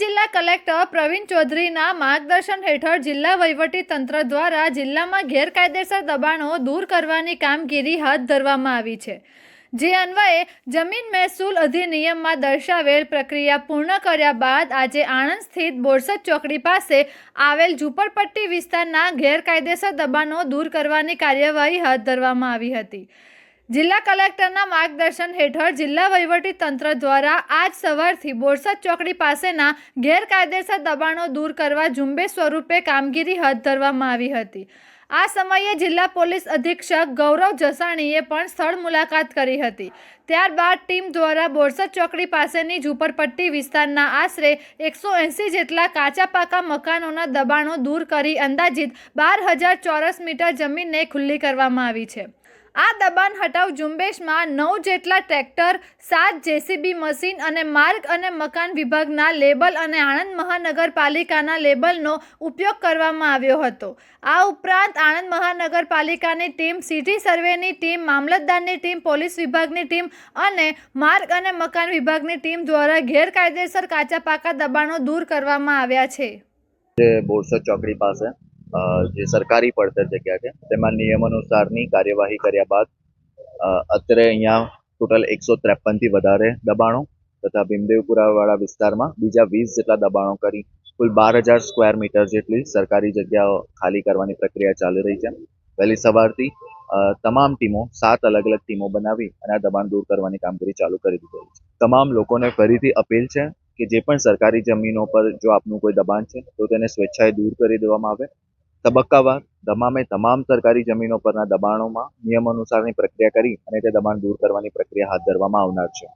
જિલ્લા કલેક્ટર પ્રવીણ ચૌધરીના માર્ગદર્શન હેઠળ જિલ્લા વહીવટી તંત્ર દ્વારા જિલ્લામાં ગેરકાયદેસર દબાણો દૂર કરવાની કામગીરી હાથ ધરવામાં આવી છે. જે અન્વયે જમીન મહેસૂલ અધિનિયમમાં દર્શાવેલ પ્રક્રિયા પૂર્ણ કર્યા બાદ આજે આણંદ સ્થિત બોરસદ ચોકડી પાસે આવેલ ઝુંપડપટ્ટી વિસ્તારના ગેરકાયદેસર દબાણો દૂર કરવાની કાર્યવાહી હાથ ધરવામાં આવી હતી. જિલ્લા કલેક્ટરના માર્ગદર્શન હેઠળ જિલ્લા વહીવટી તંત્ર દ્વારા આજ સવારથી બોરસદ ચોકડી પાસેના ગેરકાયદેસર દબાણો દૂર કરવા ઝુંબેશ સ્વરૂપે કામગીરી હાથ ધરવામાં આવી હતી. આ સમયે જિલ્લા પોલીસ અધિક્ષક ગૌરવ જસાણીએ પણ સ્થળ મુલાકાત કરી હતી. ત્યારબાદ ટીમ દ્વારા બોરસદ ચોકડી પાસેની ઝૂંપડપટ્ટી વિસ્તારના આશરે એકસો એંસી જેટલા કાચા પાકા મકાનોના દબાણો દૂર કરી અંદાજિત બાર હજાર ચોરસ મીટર જમીનને ખુલ્લી કરવામાં આવી છે. આ દબાણ હટાવ ઝુંબેશમાં નવ જેટલા ટ્રેક્ટર, સાત જેસીબી મશીન અને માર્ગ અને મકાન વિભાગના લેબલ અને આણંદ મહાનગરપાલિકાના લેબલનો ઉપયોગ કરવામાં આવ્યો હતો. આ ઉપરાંત આણંદ મહાનગરપાલિકાની ટીમ, સિટી સર્વેની ટીમ, મામલતદારની ટીમ, પોલીસ વિભાગની ટીમ અને માર્ગ અને મકાન વિભાગની ટીમ દ્વારા ગેરકાયદેસર કાચા પાકા દબાણો દૂર કરવામાં આવ્યા છે. બોરસદ ચોકડી પાસે જે સરકારી પડતર જગ્યા છે, તેમાં નિયમ અનુસારની કાર્યવાહી કર્યા બાદ અત્યારે અહીંયા ટોટલ એકસો ત્રેપનથી વધારે દબાણો તથા ભીમદેવપુરાવાળા વિસ્તારમાં બીજા વીસ જેટલા દબાણો કરી કુલ બાર હજાર સ્ક્વેર મીટર જેટલી સરકારી જગ્યાઓ ખાલી કરવાની પ્રક્રિયા ચાલી રહી છે. વહેલી સવારથી તમામ ટીમો સાત અલગ અલગ ટીમો બનાવી અને આ દબાણ દૂર કરવાની કામગીરી ચાલુ કરી દીધેલી છે. તમામ લોકોને ફરીથી અપીલ છે કે જે પણ સરકારી જમીનો પર જો આપનું કોઈ દબાણ છે, તો તેને સ્વેચ્છાએ દૂર કરી દેવામાં આવે. તબક્કાવાર તમામે તમામ સરકારી જમીનો પરના દબાણોમાં નિયમ અનુસારની પ્રક્રિયા કરી અને તે દબાણ દૂર કરવાની પ્રક્રિયા હાથ ધરવામાં આવનાર છે.